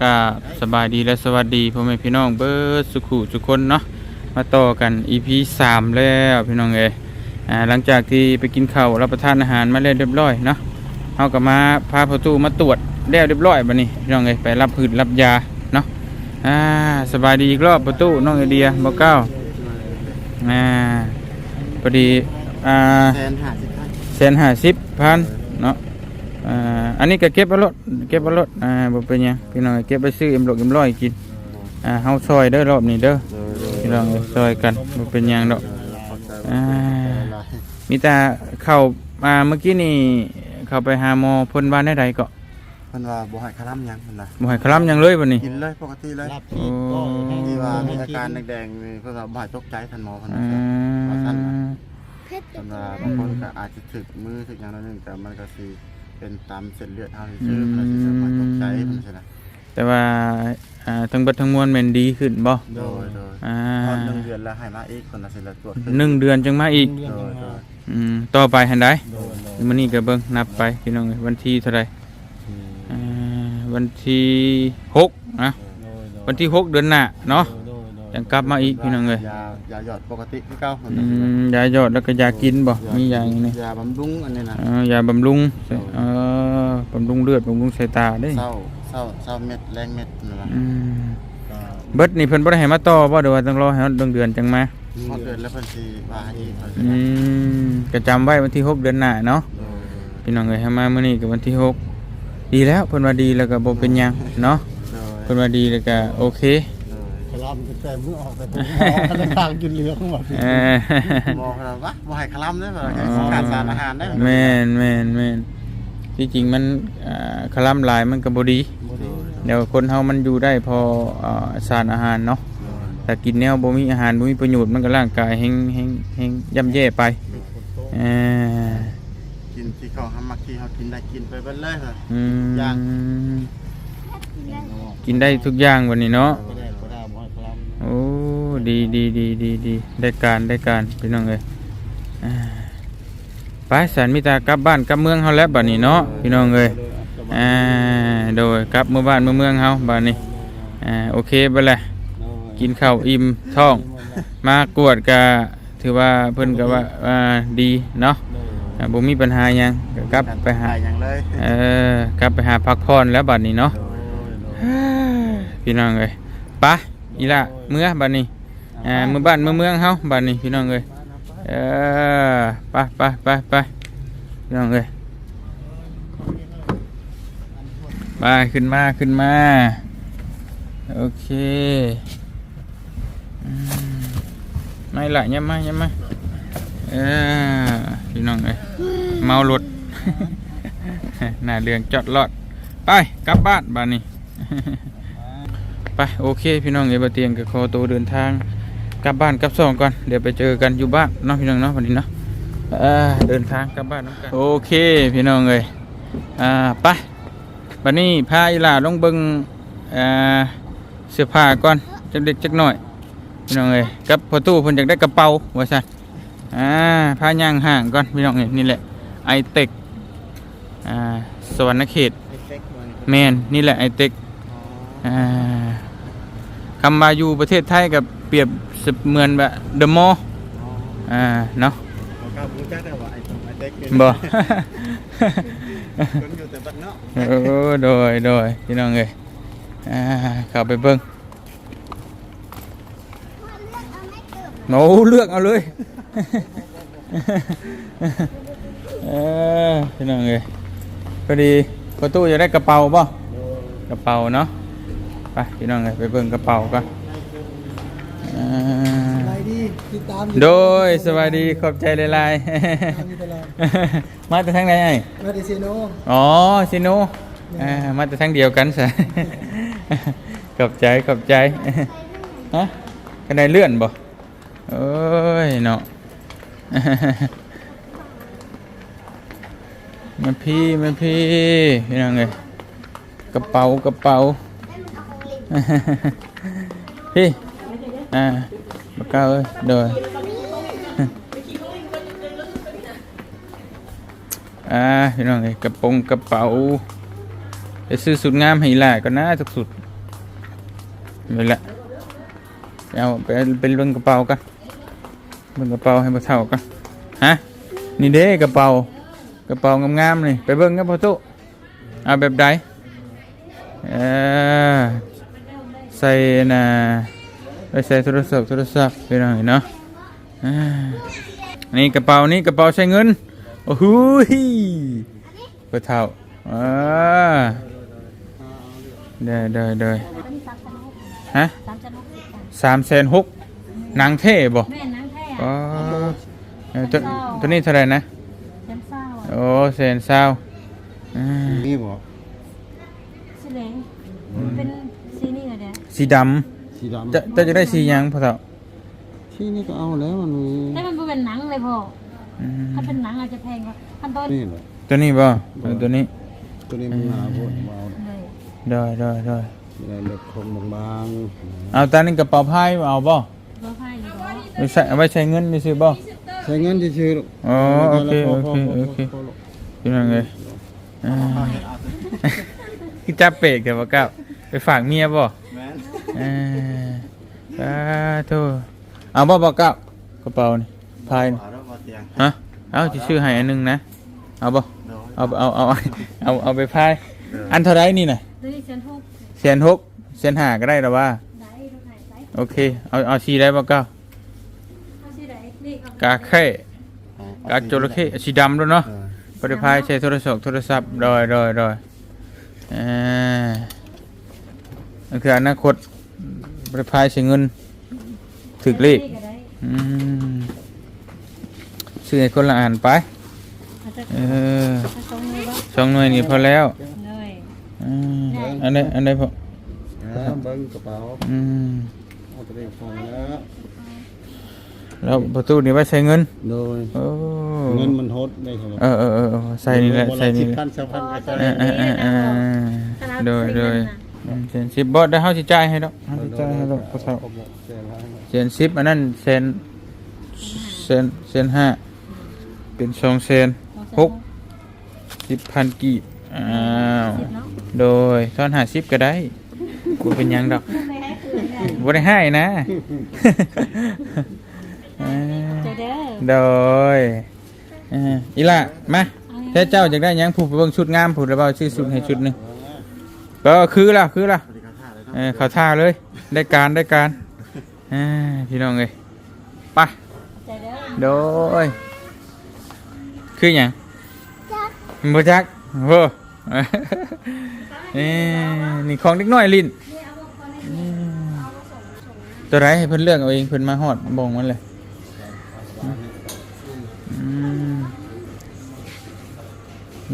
กราบสบายดีและสวัสดีพ่อแม่พี่น้องเบิร์ดสุขุทุกคนเนาะมาต่อกัน EP 3แล้วพี่น้องเอยอ่าหลังจากที่ไปกินข้าวรับประทานอาหารมาแล้วเรียบร้อยเนาะเฮาก็มาพาประตูมาตรวจแล้วเรียบร้อยบัดนี้พี่น้องเอยไปรับพืชรับยาเนาะอ่าสบายดีอีกรอบประตูน้องไอเดียบ่เก้าอ่าพอดีอ่าแสนห้าสิบพันแสนห้าสิบพันเนาะอ่า อันนี้ก็เก็บเอารถเก็บเอารถอ่าบ่เป็นหยังพี่น้องเก็บไปซื้อเอ็มโลกเอ็มร้อยกินอ่าเฮาซอยเด้อรอบนี้เด้อพี่น้องเอ้ยซอยกันบ่เป็นหยังดอกอ่ามีแต่เข้ามาเมื่อกี้นี่เข้าไปหาหมอเพิ่นว่าได้ใดก็เพิ่นว่าบ่ให้คลำหยังเพิ่นน่ะบ่ให้คลำหยังเลยบัดนี้กินเลยปกติเลยรับที่ก็ให้ที่ว่ามีอากินการแดงๆนี่เพิ่นว่าบ่ให้ตกใจท่านหมอเพิ่นอืว่าซั่นน่ะมเพิ่นว่าบางคนก็อาจจะถึกมือถึกอย่างนั้นนึงแต่มันก็สิ เป็นตามเส้นเลือดเฮาซื่อๆมันสิบ่ให้ตกใจเพิ่นซั่นน่ะแต่ว่าอ่าทั้งเบัดทั้งมวลแม่นดีขึ้นบ่โดยโดยอ่าพอหนึ่งเดือนแล้วให้มาอีกคนละสิละตรวจขึ้หนึ่งเดือนจึงมาอีกเดือนโดหยนึ่งโดมายอืมต่อไปหันได้โดนโดนมื้อนี้ก็เบิ่งนับไปพี่น้องเอ้ยวันที่เท่าไหร่อ่าวันที่หกนะโดยโดยวันที่หกเดือนหน้าเนาะ โด ยโดยยังกลับมาอีกพี่น้องเอ้ยยายาหยอดปกติคือเก่าเพิ่นอืน่ะสิละมยาหยอดแล้วก็ยากินบ่มียาอย่างนี้ยาบำรุงอันนี้นะเอ่อยาบำรุงเอ่อบำรุงเลือดบำรุงสายตาเด้เศร้าเศร้าเศร้าเม็ดแรงเม็ดนั่นล่ะอืมก็เบิดนี่เพิ่นบ่ได้ให้มาต่อบ่เดี๋ยวว่าต้องรอให้เดือนเดือนจังมาพอเดือนแล้วเพิ่นสิว่าให้อีกเพิ่นสิอืมก็จำไว้วันที่หกเดือนหน้าเนาะโดยพี่น้องเอ้ยให้มามื้อนี้ก็วันที่หกดีแล้วเพิ่นว่าดีแล้วก็บ่เป็นหยังเนาะโดยเพิ่นว่าดีแล้วก็โอเค โดยขลำแต่มือออกแต่ผมออกทางกินเหลืองหมดเออหมอเขาว่าบ่ให้คลำเด้อบ่ให้ขาดสารอาหารได้อแม่นแม่นแม่นที่จริงมันอ่าคลำหลายมันก็บ่ดีบ่ดีเดี๋ยวคนเฮามันอยู่ได้พออ่าสารอาหารเนาะแต่กินแนวบ่มีอาหารบ่มีประโยชน์มันก็ร่างกายแฮงแฮงแฮงย่ำแย่ไปเออกินที่เขาห้ามมักที่เขากินได้กินไปเบิดเลยเหรออืมย่างกินได้ทุกอย่างวันนี้เนาะ โอ้ดีดีดีดีดีได้การได้การพี่น้องเอ้ยอ่าไปสันมิตากลับบ้านกลับเมืองเฮาแล้วบัดนี้เนาะพี่น้องเอ้ยอ่าโดยกลับเมื่อบ้านเมื่อเมืองเฮาบ้านนี้อ่าโอเคไปเลยกินข้าวอิ่มท้อง มากวดก็ถือว่าเพิ่นก็ว่าอ่าดีเนาะอ่าบ่มีปัญหาหยังก็กลับไปหาอย่างเลยเออกลับไปหาพักผ่อนแล้วบัดนี้เนาะพี่น้องเอ้ยไปะ อีละเมื่อบัดนี้อ่าเมื่อบ้านเมื่อเมืองเฮาบัดนี้พี่น้องเอ้ยเออไปไปไปไปพี่น้องเอ้ยไปขึ้นมาขึ้นมาโอเคอืมไม่ละยังมายังมาเออพี่น้องเอ้ยเมารถหน้าเรืองจอดรอดไปกลับบ้านบ้านนี้ ไปโอเค พี่น้องเอ๋ยบะเตียงกับคอตัวเดินทางกลับบ้านกลับซองก่อนเดี๋ยวไปเจอกันอยู่บ้านเนาะพี่น้องเนาะวันนี้เนาะเออเดินทางกลับบ้านน้ำกันโอเคพี่น้องเอ๋ยอ่าไปบัดนี้พาอีหลาลงเบิงเอ่อเสื้อผ้าก่อนจักเด็กจักหน่อยพี่น้องเอ้ยกับพอตู้เพิ่นอยากได้กระเป๋าว่าซั่นอ่าพาย่างห่างก่อนพี่น้องเอ้ยนี่แหละไอเต็กอ่าสวรรณเขตแมนนี่แหละไอเต็กอ่า คำว่าอยู่ประเทศไทยกับเปรียบเสมือนแบบเดอะมอลอ่าเนาะก็รู้จักได้ว่าไอ้ตรงไอ้เด็กบ่คนอยู่แต่บ้านนอกโอ้โดยโดยพี่น้องเอ้ยอ่าเข้าไปเบิ่งโน้เลือกเอาเลยเออพี่น้องเอ้ยพอดีประตูจะได้กระเป๋าป่ะกระเป๋าเนาะ ไปพี่น้องเอ้ยไปเบิ่งกระเป๋ากันอ่าไปดีติดตามโดยสวัสดีขอบใจหลายมีตลอดๆ มาแต่ทางไหนไอ้มาดิเซโนอ๋อซิโนอ่ามาแต่ทั้งเดียวกันสิขอบใจขอบใจฮะกันไดเลื่อนบ่โอ้ยเนาะ มาพี่มาพี่พี่น้องเอ้ยกระเป๋ากระเป๋า พี่อ่าบักเก้าเอ้ยเดินอ่าพี่น้องเอ้ยกระโปรงกระเป๋าไปซื้อสุดงามให้หลายก็น่าทุกสุดนี่แหละเอาไปเป็นเรื่องกระเป๋ากันเบิ่งกระเป๋าให้พ่อเฒ่ากันฮะนี่เด้กระเป๋ากระเป๋างามๆนี่ไปเบิ่งกันพ่อตุเอาแบบใดเออ ใส่น่ะไปใส่โทรศัพท์โทรศัพท์ไปหน่อยเนาะอ่านี่กระเป๋านี่กระเป๋าใช้เงินโอ้โหยพ่อเฒ่าอ่าได้ได้ได้อันนี้สามชั้นหกฮะสามชั้นหกสิบค่ะสามแสนหกนางเท่บ่แม่นังแท้อ๋อเออตัวตัวนี้เท่าไหร่นะเต็มเศร้าอะโอ้แสนเศร้าอ่านี่บ่สีเหลืองเป็น สีนี่เหรอเดี๋ยวสีดสีดำำจะจะจะได้สีหยังพ่อเฒ่าที่นี่ก็เอาแล้วมันมีแต่มันบ่เป็นหนังเลยพ่ออืมถ้าเป็นหนังอาจจะแพงกว่าพันต้นนี่แหละตัวนี้บ่เออตัวนี้ตัวนี้มันหนาโพดเบาเลยได้ได้ได้มีอะไรเล็กคมบางเอาตานี้กระเป๋าพายเอาบ่รถไฟอยู่บ่ไม่ใส่เอาไว้ใช้เงินนี่ซื้อบ่ ๆใช้เงินที่ชื่อลูกอ๋อโอเคโอเคโอเคพี่น้องเอ้ยอ่าคือจับเปกแต่บ่ก้าวไปฝากเมียบ่แม่น เออสาธุเอาบ่บอกเก้ากระเป๋านี่พายนี่เอาแล้วมาเตียงฮะเอาจะชื่อให้อันหนึงนะ เอาบ่เดี๋ยวเอาเอาเอาเอาเอาไปพาย อันเท่าไรนี่น่ะตัวนี้เส้นหกเสียนหกเสียนห้าก็ได้หรอว่า ได้รถไหนได้โอเค เอาเอาชีได้บ่เก้าเอาสีไหนนี่เอากาแค่กาจระเข้สีดำด้วยเนาะเออปฏิพายใช้โทรศัพท์โทรศัพท์ดอยดอยดอยเอ่านั่นคืออนาคต ปฏิพายใช้เงินถึกเลขนี่ก็ได้อืมซื้อให้คนละอ่านไปอาจจะเออผสมเลยบ่สองหน่วยนี่พอแล้วเลยอืมอันนี้อันนี้พอแล้วเบิ้งกระเป๋าอืมเอาตัวนี้พอแล้วแล้วประตูนี่ไว้ใช้เงินโดยโอ้เงินมันทดได้เท่าไหร่เออเออเออเออใส่นี่แหละใส่นี่แหละพันสองพันก็ใส่เออเออเออเออโดยโดยอืม เซนสิบบอสได้เฮาสิจ่ายให้ดอกเฮาสิจ่ายให้ดอกพอเท่าเสียแล้วเซนสิบอันนั้นเซนเซนเซนห้าเป็นสองเซนหกสิบพันกีบอ้าวสิบเนาะโดยทอนหาสิบก็ได้กูเป็นหยังดอกไม่ให้คืนได้บ่ได้ให้นะเออใจเด้อโดยเอออีล่ะมาแท้เจ้าอยากได้หยังผูกไปเบิ่งชุดงามผูกแล้วเบาชื่อชุดให้ชุดหนึง ก็คือล่ะคือล่ะสวัสดีครับท่าเลยเออเขาท่าเลย ได้การได้การเออพี่น้องเอ้ยไปใจเด้อโดยคือหยังบ่จักโว้เอ้นี่ของเด็กน้อยลิ้นอืมตัวไรให้เพิ่นเลือกเอาเองเพิ่นมาฮอดบ่งมันเลยอืม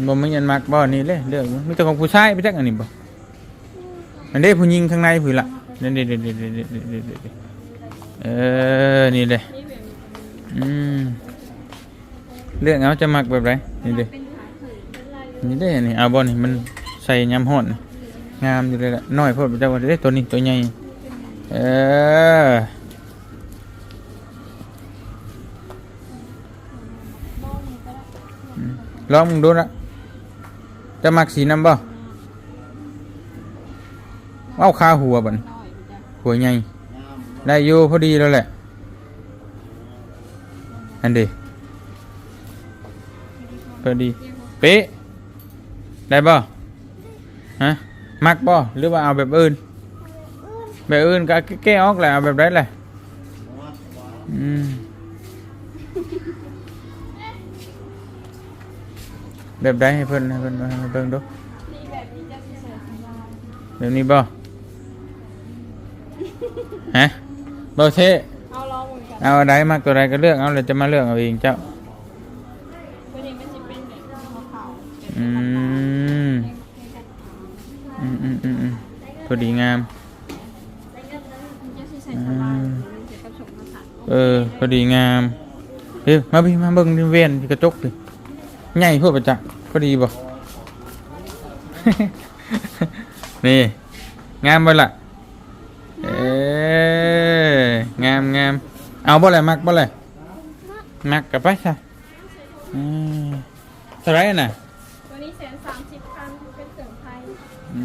บ่มีอันมักบ่นี่เลยเลือกอยู่มีแต่ของผู้ชายไปจักอันนี้บ่ อันนี้ผู้หญิงข้างในผู้ละนี่ๆๆๆๆๆเด็ดเด็ดเออ นี่เลยอืมเลือกเอาจะมักแบบไรนี่เด้นี่ได้นี่เอาบอลนี่มันใส่ยำห่อนงามอยู่เลยละน้อยพอดเจ้าว่าได้ตัวนี้ตัวใหญ่เออลองมึงดูนะจะมักสีน้ำบ่ เอาคาหัวบันหัวใหญ่ได้อยู่พอดีแล้วแหละอันเดีพอดีเป๊ะได้บ่ฮะมักบ่หรือว่าเอาแบบอื่น แบบอื่นก็แก้ออกแหละเอาแบบไรแหละอืมแบบใดให้เพิ่นให้เพิ่นให้เบิ่งดูแบบนี้บ่ ฮะบ่เท่เอาลองเหมือนกันเอาอะไรมักตัวใดก็เลือกเอาเลยจะมาเลือกเอาเองเจ้าตัวนี้มันจะเป็นแบบขาวอืมอืมอืมอืมอืมพอดีงามอืมเออพอดีงามเฮ้ยมาพี่มาเบิ่งดิเวียนที่กระจกดิใหญ่เพื่อประจักษ์พอดีบ่ นี่ งามบ่ล่ะเอ้ย งามงามเอาบ่เลยมักบ่เลยมักกับไปซะอืมเท่าไหรน่ะตัวนี้แสนสามสิบพันเป็นเสริมไทยอื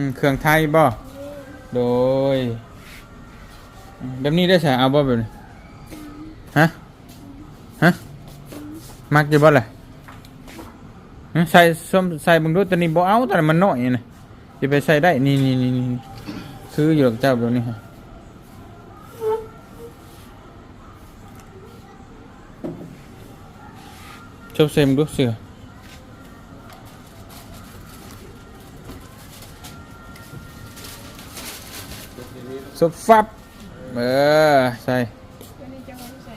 มเครื่องไทยบ่ โดย แบบนี้ได้ใส่เอาบ่แบบนี้ฮะฮะมักจะบ่ล่ะฮะใส่ส้มใส่เบางดูตัวนี้บ่เอาแต่มันน้อยนี่นะจะไปใส่ได้นี่นี่นี่นี่ซื้ออยู่หรอกเจ้าแบบนี้ฮะ ชอบเซมงดูเสือสุบฟับเออใส่วันนี้จะมาใส่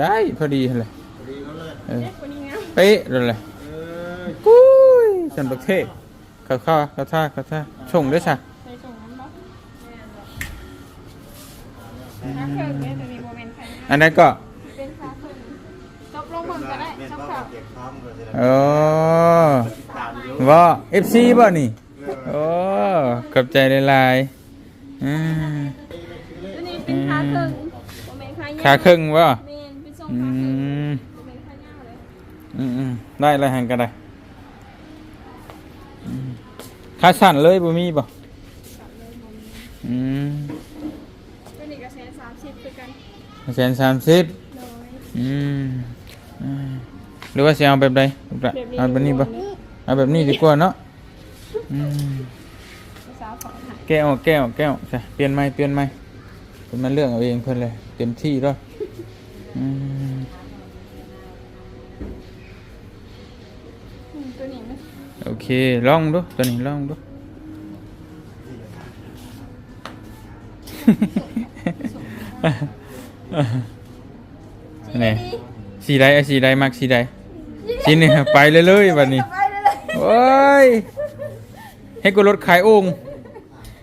ได้พอดีเลยเออวันนี้งามเป๊ะเลยเลยกุ้ยสันประเทศข้าวข้าวข้าท่าข้าท่าชงด้วยจ้ะใส่ส่งน้ำบ่น้ำเพิ่มเนี่ยตัวนี้โมเมนต์ใครอันนั้นก็ โอ้ตามอยู่ว่า FC บ่นี่โอ้ขอบใจหลายๆอืมตัวนี้เป็นคาเพิ่มโมเมนต์คาขาครึ่งบ่เมนเป็นทรงอืคาเพิ่มมโมเมนต์คาเงาเลยอืมอืมได้แล้วหันกันได้อืมขาสั่นเลยบ่มีบ่อืมตัวนี้ก็แสนสามสิบคือกันแสนสามสิบโดยอืมอ่าห รือว่าจะเอาแบบใดแบบใดเอาแบบนี้ปะเอาแบบนี้ดีกว่าเนาะอืมสาวสอนหายแก้วแก้วแก้วใช่เปลี่ยนไม้เปลี่ยนไม้เป็นมาเรื่องเอาเองเพื่อนเลยเต็มที่ด้วยอืมอืมตัวนี้มันโอเคลองดูตัวนี้ลองดูนี่สีใดเอาสีใดมักสีใด สีนี่ไปเลยเลยๆบัดนี้ไปเลยเลยโอ้ยให้กูรถขายองค์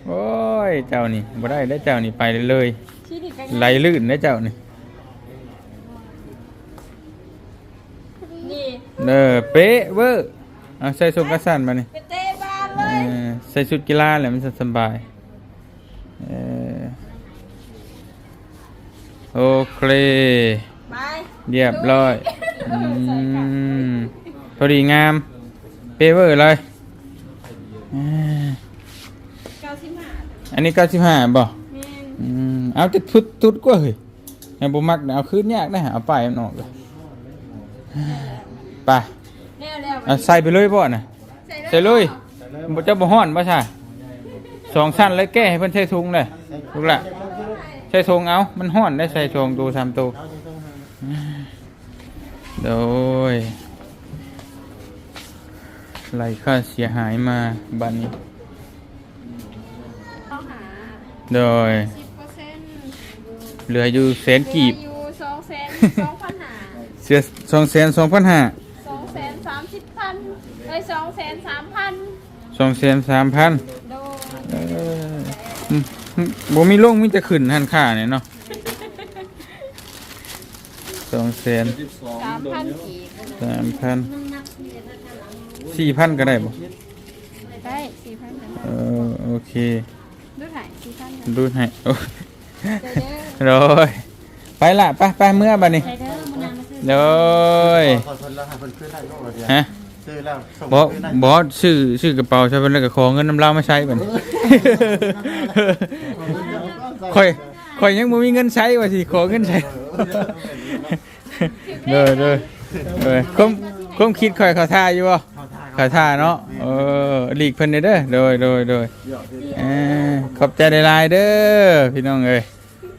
โอ้ยเจ้านี่บ่ได้แล้วเจ้านี่ไปเลยเลยชี้ดิกันไหลลื่นแล้วเจ้านี่นี่เออเป๊ะเวอร์เอาใส่สุกระสันมานี่เป็นเตะบานเลเอยอใส่ชุดกีฬาแหละมันจะสบายเออโอเคไปเรียบร้อยอืม พอดีงามเป๊ะเวอร์เลยอ่าเก้าสิบห้าอันนี้เก้าสิบห้าบ่แม่นอืมเอาจะทุดทุดกว่าเฮ้ยไอ้บุมักเนี่ยเอาคืนยากนะเอาไปมันออกเลยไปแน่แล้วเอาใส่ไปเลยบ่น่ะ ใส่เลยบ่จะบ่ฮ้อนบ่ใช่สองชั้นเลยแก้ให้เพิ่นใส่ถุงเลยลูกละใส่ถุงเอามันฮ้อนได้ใส่ถุงตัวสามตัวโดย ไรค่าเสียหายมาบัดนี้ ต้องหาโดย สิบเปอร์เซ็นต์เหลืออยู่แสนกีบอยู่สองแสนสองพันหาเสียสองแสนสองพันห้าสองแสนสามสิบพันเอ้ยสองแสนสามพันสองแสนสามพันโดยเอออืมอืมบ่มีลงมีแต่ขึ้นหันค่าเนี่ยเนาะสองแสนสามพันกีบสามพัน สี่พันก็ได้บ่ได้สี่พันกันเออโอเคดูถ่ายสี่พันกันดูให้โอ้เด้อโดยไปละไปไปเมื่อบัดนี้เด้อมันนานมาซื้อโดยขอคนแล้วให้เพิ่นขึ้นได้โลกละเดียวฮะซื้อแล้วส่งบอขึ้นได้บอซื้อซื้อกระเป๋าใช่เพิ่นแล้วก็ขอเงินน้ำเหล้ามาใช้บัดนี้ข่อยข่อยยังบ่มีเงินใช้ว่าสิขอเงินใช้เด้อเด้อเด้อคมคมคิดข่อยเขาท่าอยู่บ่ เขาท่าเนาะเออหลีกเพิ่นเด้อเด้อโดยโดยโดยเออขอบใจหลายๆเด้อพี่น้องเอ้ย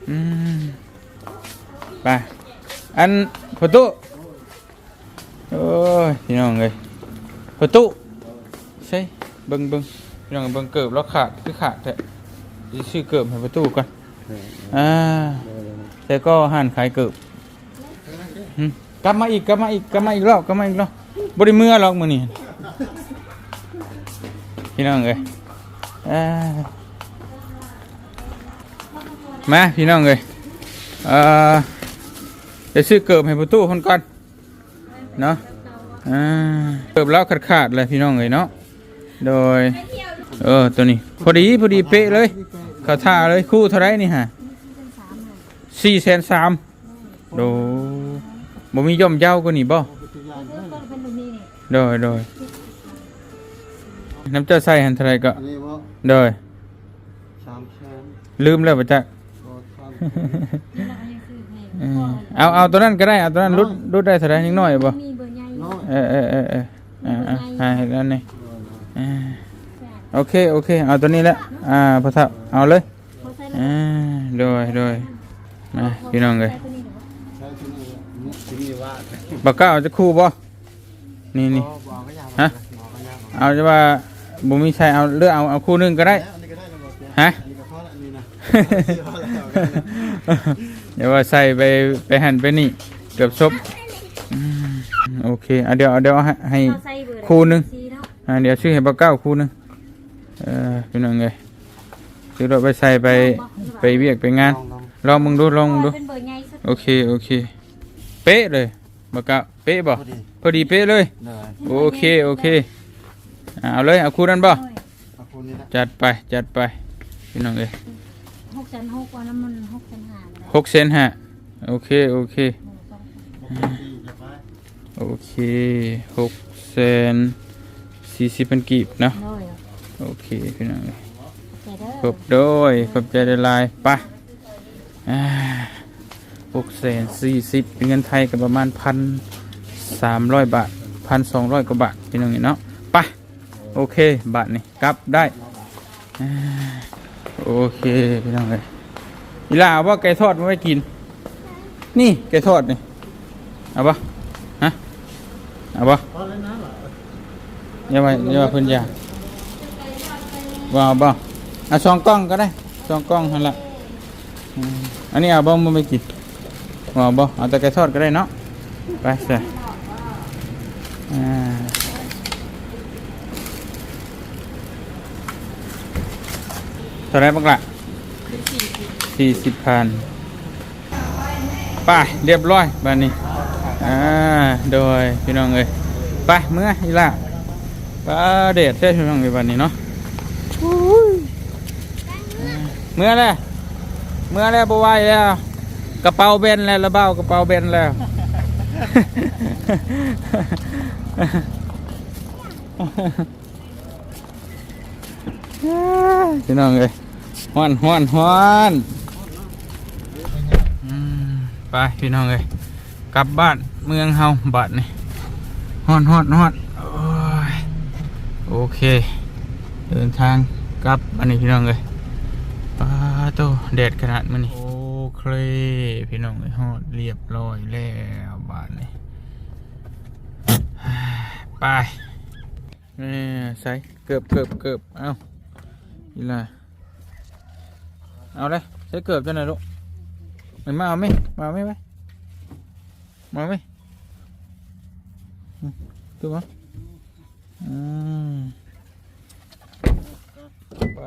อืมไปอันประตูโอ้ยพี่น้องเอ้ยประตูใช่เบิ่งเบิ่งพี่น้องเบิ่งเกิบแล้วขาดคือขาดแท้สิซื้อเกิบให้ประตูก่อนอ่าแต่ก็ห่านขายเกือบกลับมาอีกกลับมาอีกกลับมาอีกรอบกลับมาอีกรอบบริเมื่อหรอกมือนี่ พี่น้องเอ้ยมาพี่น้องเอ้ยเอ่อจะซื้อเกือบให้ประตูคนก่อนเนาะเกือบแล้วขาดขาดเลยพี่น้องเอ้ยเนาะโดยเออตัวนี้พอดีพอดีเป๊ะเลยเขาท่าเลยคู่เท่าไรนี่ฮะสี่แสนสามโดบ่มีย่อมเย้าก็นี่บ่โดยโดย น้ำเจ้าใส่หันเท่าไรก็อันนี้ว่าโดยสามแสนลืมแล้วปะจ๊ะ ก็สามนี่เรายังซื้อให้เออเอาเอาตัวนั้นก็ได้เอาตัวนั้นรุดรุดได้เท่าไหร่นิดหน่อยบ่มีเบอร์ใหญ่น้อยเออเออเออเอออ่าอ่าอ่าเห็นแล้วนี่อ่าโอเคโอเคเอาตัวนี้แหละอ่าพอเท่าเอาเลยเขาใส่อ่าโดยโดยมาพี่น้องเลยตัวนี้เหรอใช้ที่นี่นี่ที่นี่ว่าบักเก้าจะคู่บ่นี่นี่ บอกก็ยากฮะ บอกก็ยากเอาจะว่า บ่มีใช่เอาเลือกเอาเอาคู่หนึงก็ได้ แล้วอันนี้ก็ได้นะบอกเจ๊ฮะ อันนี้ก็พอละอันนี้นะที่พอแล้วเอากันนะเดี๋ยวว่าใส่ไปไปหั่นไปนี่เกือบซบอืมโอเคเอาเดี๋ยวเอาเดี๋ยวเอาให้ให้เขาใส่เบอร์คู่หนึ่ง สีเนาะอ่าเดี๋ยวชื่อให้บักเก้าคู่หนึงเออพี่น้องเลยซื้อรถไปใส่ไปไปเวียกไปงาน ลองลองลองมึงดูลองมึงดู เป็นเบอร์ใหญ่สุดโอเคโอเค เป๊ะเลยบักเก้าเป๊ะบ่พอดีพอดีเป๊ะเลย เลยโอเคโอเคอ่า เอาเลยเอาคู่นั้นบ่ขอบคุณนี่นะจัดไปจัดไปพี่น้องเอ้ยหกแสนหกวันนั้นมันหกแสนห้าเลยหกเซนฮะโอเคโอเคที่จะไปโอเคหกเซนสี่สิบเป็นกีบเนาะน้อยโอเคพี่น้องเอ้ยแต่เด้อขอบโดยขอบใจได้หลายไปอ่าหกเซนสี่สิบเป็นเงินไทยก็ประมาณพันสามร้อยบาทพันสองร้อยกว่าบาทพี่น้องเอ้ยเนาะไป โอเคบาทนี่กลับได้โอเคพี่น้องเอ้ยอีลาเอาว่าไก่ทอดมาไว้กิน นี่ไก่ทอดนี่เอาปะฮะเอาปะพอแล้วนะเหรออย่าว่าอย่าว่าเพิ่นยาว่าเอาบ่เอาสองกล้องก็ได้สองกล้องหั่นละอันนี้เอาบ่บ่ไม่กินว่าเอาบ่เอาแต่ไก่ทอดก็ได้เนาะไปซะอ่า เท่าไรบ้างล่ะสี่สิบพันไปเรียบร้อยบ้านนี้อ่าโดยพี่น้องเอ้ยไปเมื่ออีหล่ะปลาเด็ดเท่พี่น้องในวันนี้เนาะเมื่อแล้วเมื่อแล้วบไหวแล้ว กระเป๋าเบนแล้วระเบ้ากระเป๋าเบนแล้ว พี่น้องเอ้ยฮ้อนฮ้อนฮ้อนไปพี่น้องเอ้ยกลับบ้านเมืองเฮาบัดนี่ฮอดฮอดฮอดโอ้ยโอเค เดินทางกลับอันนี้พี่น้องเลยปาโตแดดขนาดมันนี่โอเคพี่น้องเลยฮอดเรียบร้อยแล้วบาดนี่ไปนี่ใส่เกือบเกือบเกือบเอ้า อีล่ะเอาเลยใส่เกือบจังไหนอยลูกมันมาเอาไหมมาเอาไหมไปมาไหมอืมตัวมั้อืมไป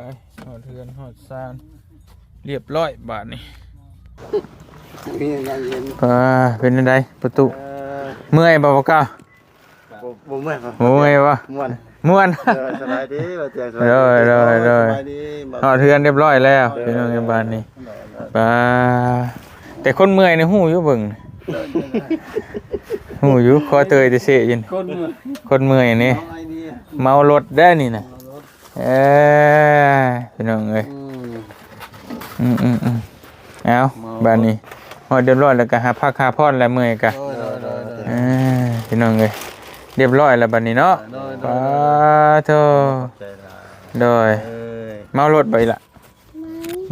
หอดเทือนหอดซานเรียบร้อยบาทนี่มีงานเย็นป่าเป็นยังไงประตูเออเมื่อยบ่บ่ก้าวบ่บ่เมื่อยครับเมื่อยวะม่วน ม่วน เออสบายดีบ่เจ๊สเด้อเด้อเด้อสบายดีบ่หอดเทือนเรียบร้อยแล้วเป็นยังไงบาทนี่ป่าแต่คนเมื่อยในหูอยู่เบิ่งหูอยู่คอเตยจะเสียยินคนเมืองคนเมื่อยนี่เอาไอ้นี่เมารถได้นี่นะเอ้ยพี่น้องเอ้ยอืมอืมอืมอืมเอาบ้านนี้พอเรียบร้อยแล้วก็หาพักหาพอนแล้วเมื่อยกะโดยโดยโดยโดยเอ้ยพี่น้องเอ้ย เรียบร้อยแล้วบ้านนี้เนาะโดยโดป้ายโธ่ใจร้ายโดยเอ้ยเมารถไปละ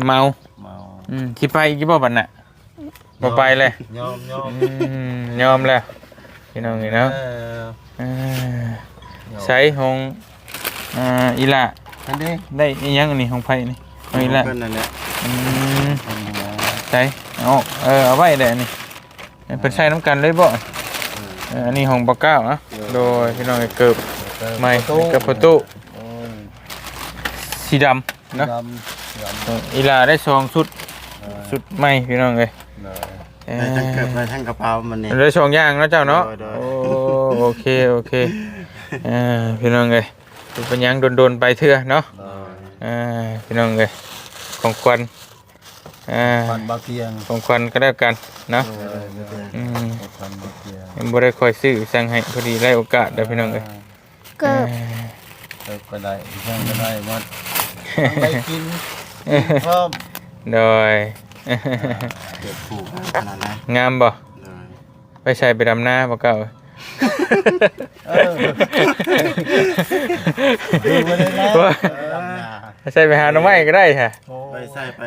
เมาเมาอืมขี่ไปกี่บ่บัดน่ะบ่ไปเลยยอมยอมอืมยอมแล้วพี่น้องเอ้ยเนาะเออเอ้ยใช้ของอ่าอีหละอันนี้ได้อีหยังอันนี้ของไผนี่เอาอีหละเพิ่นนั่นแหละอืมใช่เอาเออเอาไว้เดี๋ยวนี้เป็นใช้น้ำกันเลยบ่เอออันนี้ของปากเก้านะโดยพี่น้องเกิบใหม่กับประตูสีดำเนาะดำดำเอออีลาได้สองชุดชุดใหม่พี่น้องเลยเอได้ทั้งเกิดอได้ทั้งกระเป๋ามันนี่ได้สองอย่างเนาะเจ้าเนาะโดยโอ้โอเคโอเคเออพี่น้องเลยเป็นหยังโดนๆไปเถื่อเนาะเออพี่น้องเลยของควันเอ่าปันบาเตียงของควันก็แล้วกันเนาะอืมปันบาเตี ยงยังบ่ได้คอยซื้อสั่งให้พอดีได้โอกาสได้พี่น้องเอ้ยเกิบเกิดก็ได้ช่างก็ได้หมดทั้งได้กินกินพร้อมโดยเก็บผูกขนาดนั้นงามบ่เลยไปใช้ไปดำหน้าบ่เก่าเออดูไปเลยแล้วว่าดำนาใช้ไปหาหน่อไม้ก็ได้ค่ะโอ้ไป ใส่ไป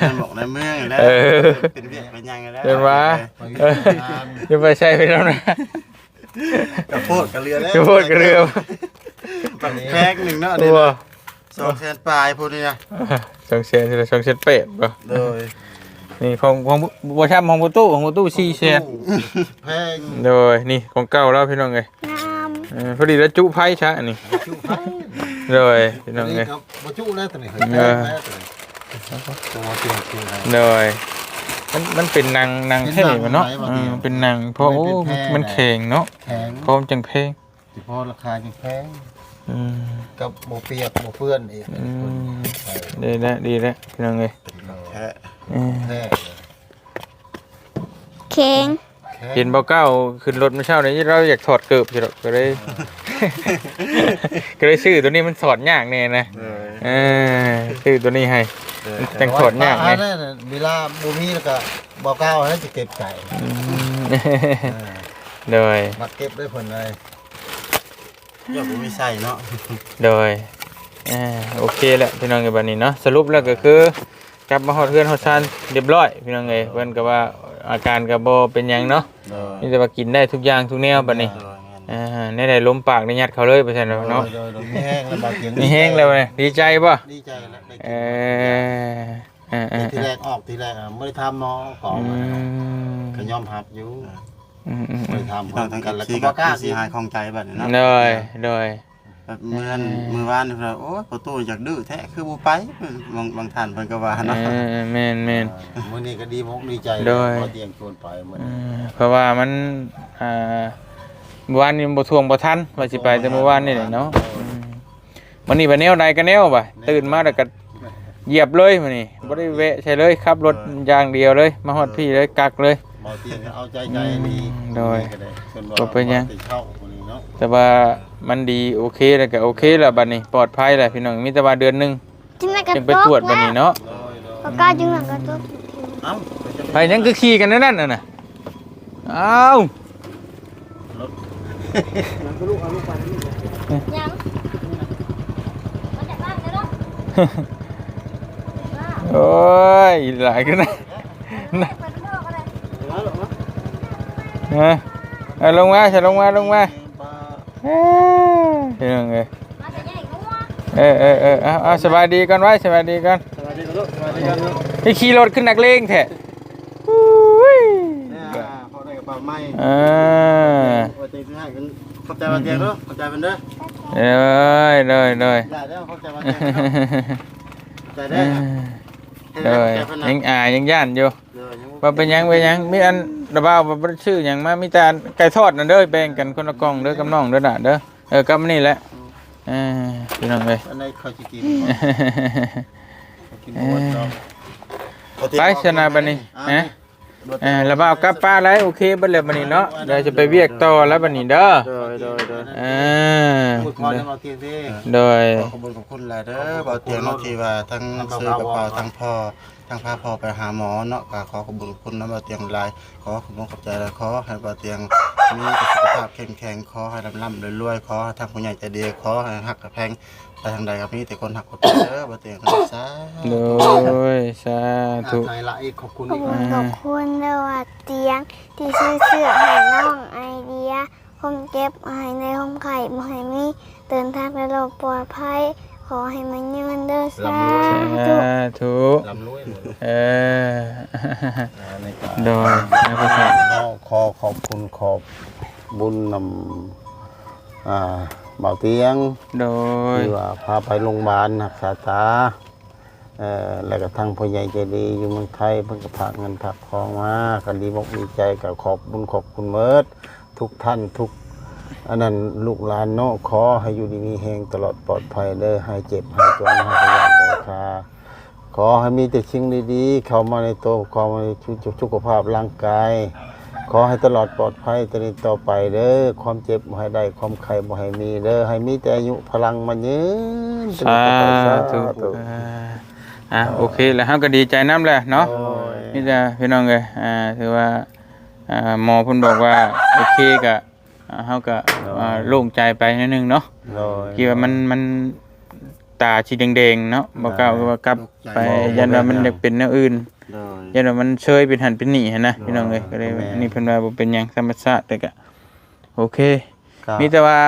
ในหมอกในเมืองแล้วเออเป็นเวียกเป็นยังไงแล้วเห็นว่าไปเออทานจะไปใช้ไปดำหน้ากระโพดกระเรือแล้วจะพูดกระเรือบักแพกหนึ่งเนาะตันี่วนะสองแสนปลายพูดนี่นะสองเซนสองเซนเป็ดบ่เลยนี่ของของบ่ช้ำของประตูของประตู4เซนแพงโดยนี่ของเก่าแล้วพี่น้องเอ้ยงามเออพอดีแล้วจุไพ่ชะอันนี่จุไผ่โดยพี่น้องเอ้ยครับบ่จุแล้วตัวนี้ เฮ้ยเอแพองแล้วตัวนี้ตัวเตียงคืออะไรโดยมันมันเป็นหนังหนังแค่นี้มันเนาะเออเป็นหนังเพราะโอ้มันแข็งเนาะแพงพร้อมจังเพลงเฉพาะราคายังแพงอืมกับโมเปียกโมเปื้อนอีกอืมดีแล้วดีแล้วพี่น้องเอ้ยแท้เออแพงเค้งเห็นบ่เก้าขึ้นรถมาเช้านี้เราอยากถอดเกือบอยู่ดอกก็เลยก็เลยชื่อตัวนี้มันถอดยากแน่นะเลยเออชื่อตัวนี้ให้ เลยจังถอดยากไงไงเวลาบ่มีแล้วก็บ่ก้าวให้จะเก็บไก่อืมเออโดย มาเก็บได้ผลเลยยอดผมไม่ใส่เนาะโดยอ่าโอเคแหละพี่น้องเอ้ยบัดนี้เนาะสรุปแล้วก็คือกลับมาฮอดเฮือนฮอดชานเรียบร้อย พี่น้องเอ้ยเพิ่นก็ว่าอาการก็บ่เป็นหยังเนาะเลยมีแต่ว่ากินได้ทุกอย่างทุกแนวบัดนี้เลยงั้น อ่าในได้ล้มปากได้ยัดเขาเลยไปซั่นเนาะโดยโดยโดยมีแห้งแล้วบาดเสียงมีแห้งแล้วเว้ยดีใจป่ะดีใจแล้วได้เอกินอเออเออทีแรกออกทีแรกอะไม่ได้ทำเนาะของอือะมก็ยอมหับอยู่อืมอืมไม่ได้ทำพี่ต้องทั้งกันแล้วที่ก็กับ่บกล้าสีหายของใจบัดนี้เนาะโดยโดย แบบเมื่อนมือวานนี่เพิ่นว่าโอ้ยประตูอยากดื้อแท้คือบ่ไปบางบางท่านเพิ่นก็ว่าเอเนาะอแม่นแม่น มื้อนี้ก็ดีมกดีใจโดย พอเตรียมชวนไปมื้ออืนี้มเพราะว่ามันอ่าเมื่อวานนี้บ่ทวงบ่ทันว่าสิไปแต่เมื่อวานนี่แหละเนาะอืมวันนี้ไปแนวใดก็แนวบ่ตื่นมาแล้วก็เหยียบเลยมื้อนี้บ่ได้แวะใช่เลยขับรถอย่างเดียวเลย มาฮอดพี่เลยกักเลยบ่เตรียมก็เอาใจใจดีโดยก็ได้เพิ่นว่าก็เป็นหยังติดเข้ามื้อนี้เนาะแต่ว่ามันดีโอเคแล้วก็โอเคแล้วบัดนี้ปลอดภัยแล้วพี่น้องมีแต่ว่าเดือนหนึงจึงไหนกระยังไปตุตรวจกบัดนี้เนาะโดยโดยปากกาจึงไหนกระตุกเอ้าไปยังคือขี่กันนั่นน่ะน่ะอ้าว ยังมาจากบ้านเลยเนาะโอ้ยหลายกันนะไปข้างนอกอะฮะเอาลงมาฉันลงมาลงมาเฮ้ยยมาจากใหญ่งัวเออเออเออเอาเอาสบายดีก่อนไว้สบายดีก่อนสวัสดีครับลูกสวัสดีครับลูกนี่ขี่รถขึ้นนักเลงแท้อุ้ยเนี่ยพอได้กระเป๋าไม้อ่าเตียงที่ให้เพิ่นขอบ ใจว่าเตียงเด้อขอบใจเพิ่นเด้อเอ้ยเลยเลยได้เด้อขอบใจว่าเตียงเด้อขอบใจเอเด้ออให้เลได้ยขอบใจเพิ่นนะยังอ่ายังย่านอยู่เด้อยังว่าเป็นหยังเป็นหยังมีอันระบ้าวว่าบ่ได้ชื่อหยังมามีแต่อันไก่ทอดนั่นเด้อแบ่งกันคนละกล่องเด้อกับน้องเด้อน่ะเด้อเออกับนี่แหละเออพี่น้องเอ้ย อันนี้เขาจะกินกินหมดเนาะไปชนะบัดนี้ฮะ เออระบ้าวกลับป้าแล้วโอเคบัดแล้วบัดนี้เนาะเดี๋ยวจะไปเวียกต่อแล้วบัดนี้เด้อโดยโดยโดยเออพูดพอจะมาเตียงที่โดยขอขอบคุณขอบคุณหลายเด้อบ่เตียงเนาะที่ว่าทั้งซื้อกระเป๋าทั้งพ่อทั้งพาพ่อไปหาหมอเนาะก็ขอขอบคุณขอบคุณนะบ่เตียงหลายขอขอบคุณขอบใจและขอให้บ่เตียงมีสุขภาพเข้มแข็งขอให้ร่ำๆรวยๆขอให้ทางผู้ใหญ่ใจดีขอให้ฮักแพง ไปทางใดก็มีแต่คนฮักคนเด้อบ่เตียงสาโดธุยสาธุไทยละอีกขอบคุณขออีบกคุณขอบคุณเด้อว่าเตียง ที่ซื้อเสื้อให้น้องไอเดียผมเก็บให้ในห้องไข่บ่ให้มีเดินทางไปโลกปลอดภัย ขอให้มันยืนเด้อสาธุ สาธุลำรวยหมดเออในการโดยนะพ่อครับขอขอบคุณขอบบุญนำอ่า เบาเตียงโดยที่ว่าพาไปโรงพยาบาลรักษาตาเอ่อแล้วก็ทางพ่อใหญ่ใจดีอยู่เมืองไทยเพิ่นก็ฝากเงินฝากทองมาก็ดีมกดีใจก็ขอบบุญขอบคุณเมิดทุกท่านทุกอันนั้นลูกหลานเนาะขอให้อยู่ดีมีแหงตลอดปลอดภัยเด้อให้เจ็บให้จนให้พยานราคาขอให้มีแต่สิ่งดีๆเข้ามาในตัวเข้ามาในชีวิตสุขภาพร่างกาย ขอให้ตลอดปลอดภัยตลอดต่อไปเด้อความเจ็บบ่ให้ได้ความไข้บ่ให้มีเด้อให้มีแต่อายุพลังมันยืนสาธุอ่าอะโอเคแล้วเฮาก็ดีใจน้ำแหละเนาะโอ้ยนี่จะพี่น้องเลยอ่าถือว่าอ่าหมอเพิ่นบอกว่าโอเคก็อ่าเฮาก็อ่าโล่งใจไปนิดนึงเนาะโดยคิดว่ามันมันตาสีแดงๆเนาะบ่กล้าว่ากลับไปยันว่ามันอยากเป็นแนวอื่นโด ยยันว่ามันเชยเป็นหันเป็นหนีหันนะพี่น้องเอ้ยก็เลยว่านี่เพิ่นว่าบ่เป็นหยังธรรมชาติแต่ก็โอเคก็มีแต่ว่า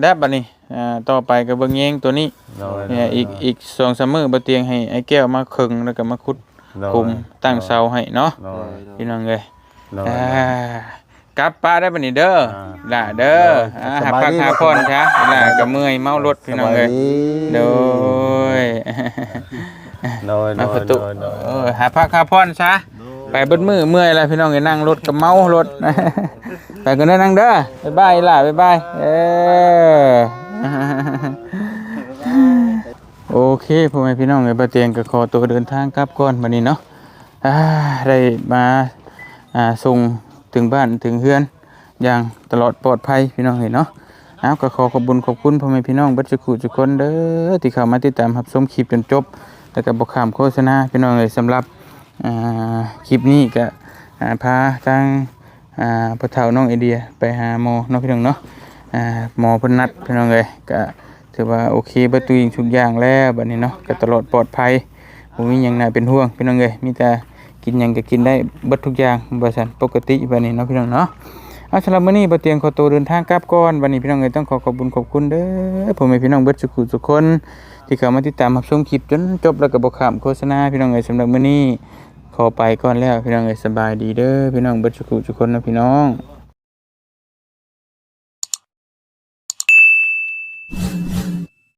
แดบบัดนี้อ่าต่อไปก็เบิ่งแยงตัวนี้โดยเนี่ยอีกอีก2-3มื้อบ่เตียงให้ไอ้แก้วมาขึงแล้วก็มาขุดโดยคุมตั้งเสาให้เนาะโดยพี่น้องเอ้ย โดย อ่ากลับป้าได้บัดนี้เด้ออ่าล่ะเด้ออ่าสหาบายพักดี หาพรจ้ะล่ะก็เมื่อยเมารถพี่น้องเอ้ยโดย โดยโดมายประโดตูยโดย เออหาพักหาพรซะไปเบิดมือเมื่อยแล้วพี่น้องไอ้นั่งรถกับเมารถ ไปกันเด้อนั่งเด้อบ๊ายบายล่ะบ๊ายบายเออ โอเคพ่อแม่พี่น้องไอ้บ่เตียงก็ขอตัวเดินทางกลับก่อนบัดนี้เนาะอ่าได้มาอ่าส่งถึงบ้านถึงเฮือนอย่างตลอดปลอดภัยพี่น้องเห็นเนาะ เอาก็ขอขอบคุญขอบคุณพ่อแม่พี่น้องเบัดจุกุทุกคนเด้อที่เข้ามาติดตามรับชมคลิปจนจบ แล้วก็บอกขามโฆษณาพี่น้องเลยสำหรับคลิปนี้ก็พาทางพ่อเฒ่าน้องไอเดียไปหาหมอเนาะพี่น้องเนาะหมอพนัดพี่น้องเลยก็ถือว่าโอเคเบัดตุกอยางทุกอย่างแล้วบัดนี้เนาะก็ตลอดปลอดภัยบ่มีหยังน่าเป็นห่วงพี่น้องเลยมีแต่กินยังก็กินได้เบิดทุกอย่างบ่ซั่นปกติบัดนี้เนาะพี่น้องเนาะเอาสำหรับมื้อนี้บ่เตียงขอตัวเดินทางกลับก่อนวันนี้พี่น้องเอ้ยต้องขอขอบคุณขอบคุณเด้อผมให้พี่น้องเบิดสุขุทุกคน ที่เข้ามาติดตามรับชมคลิปจนจบแล้วก็บ่ข้ามโฆษณาพี่น้องเอ้ยสำหรับมื้อนี้ขอไปก่อนแล้วพี่น้องเอ๋ยสบายดีเด้อพี่น้องเบิดสุขุทุกคนนะพี่น้อง